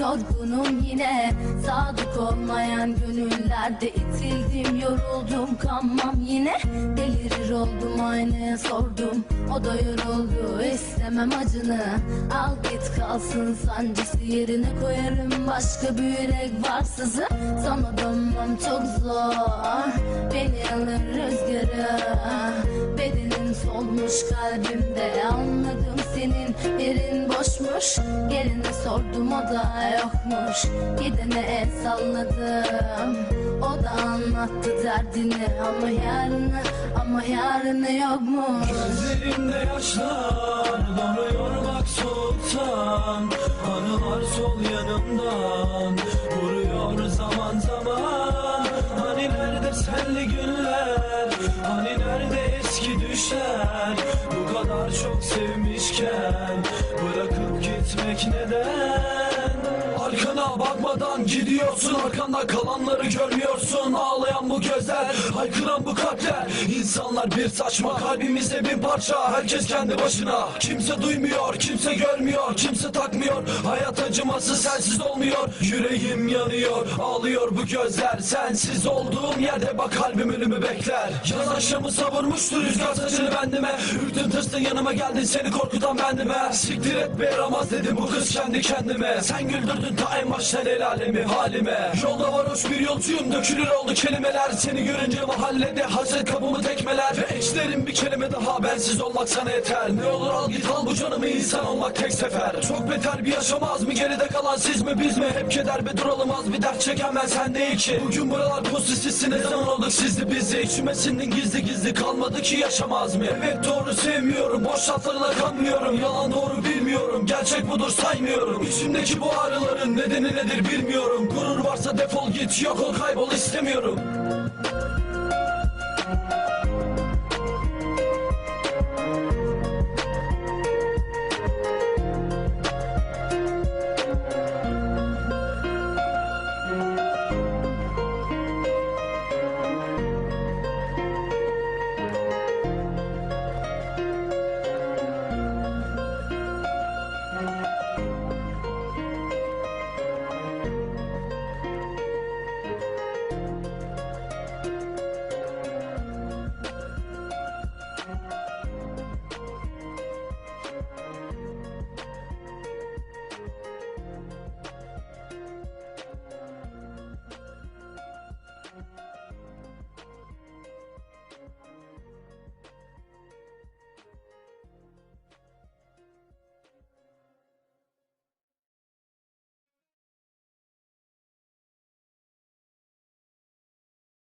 yorgunum yine. Sadık olmayan gönüllerde itildim yoruldum Kanmam yine. Delirir oldum aynaya sordum. O da yoruldu istemem acını. Al git kalsın sancısı yerine koyarım. Başka bir yürek varsızı Sana dönmem çok zor. Beni alır rüzgarı. Bedenin solmuş kalbimde. Anladım senin yerin boşmuş Yerini sordum o da yokmuş. Gidene el salladım. O da anlattı derdini. Ama yarını ama yarını yokmuş. Gözlerimde yaşlar donuyor bak soğuktan Anılar sol yanımdan vuruyor zaman zaman. Hani nerede senli günler? Hani nerede eski düşler? Bu kadar çok sevmişken Bırakıp gitmek neden? Arkana bakmadan gidiyorsun Arkanda kalanları görmüyorsun. Ağlayan bu gözler Haykıran bu kalpler. İnsanlar bir saçma Kalbimizde bin parça. Herkes kendi başına. Kimse duymuyor Kimse görmüyor Kimse takmıyor. Hayat acıması sensiz olmuyor. Yüreğim yanıyor Ağlıyor bu gözler. Sensiz olduğum yerde bak kalbim ölümü bekler. Yaz aşamı savurmuştu Rüzgar saçını bendime. Ürktün tırstın yanıma geldin Seni korkutan bendime. Siktir et be yaramaz dedim bu kız kendi kendime. Sen güldürdün ta en baştan el alemi halime. Yolda varoş bir yolcuyum dökülür oldu kelimeler. Seni görünce mahallede hasret kapımı tekmeler. Ve eşlerim bir kelime daha bensiz olmak sana yeter. Ne olur al git al bu canımı insan olmak tek sefer. Çok beter bir yaşamaz mı geride kalan siz mi biz mi? Hep keder be duralım az bir dert çeken ben sen değil ki Bugün buralar pusisizsin ne zaman olduk sizli bizi? İçime gizli gizli kalmadı ki yaşamaz mı? Evet doğru sevmiyorum boş laflarla kanmıyorum. Yalan doğru gerçek budur saymıyorum. İçimdeki bu ağrıların nedeni nedir bilmiyorum. Gurur varsa defol git yok ol kaybol istemiyorum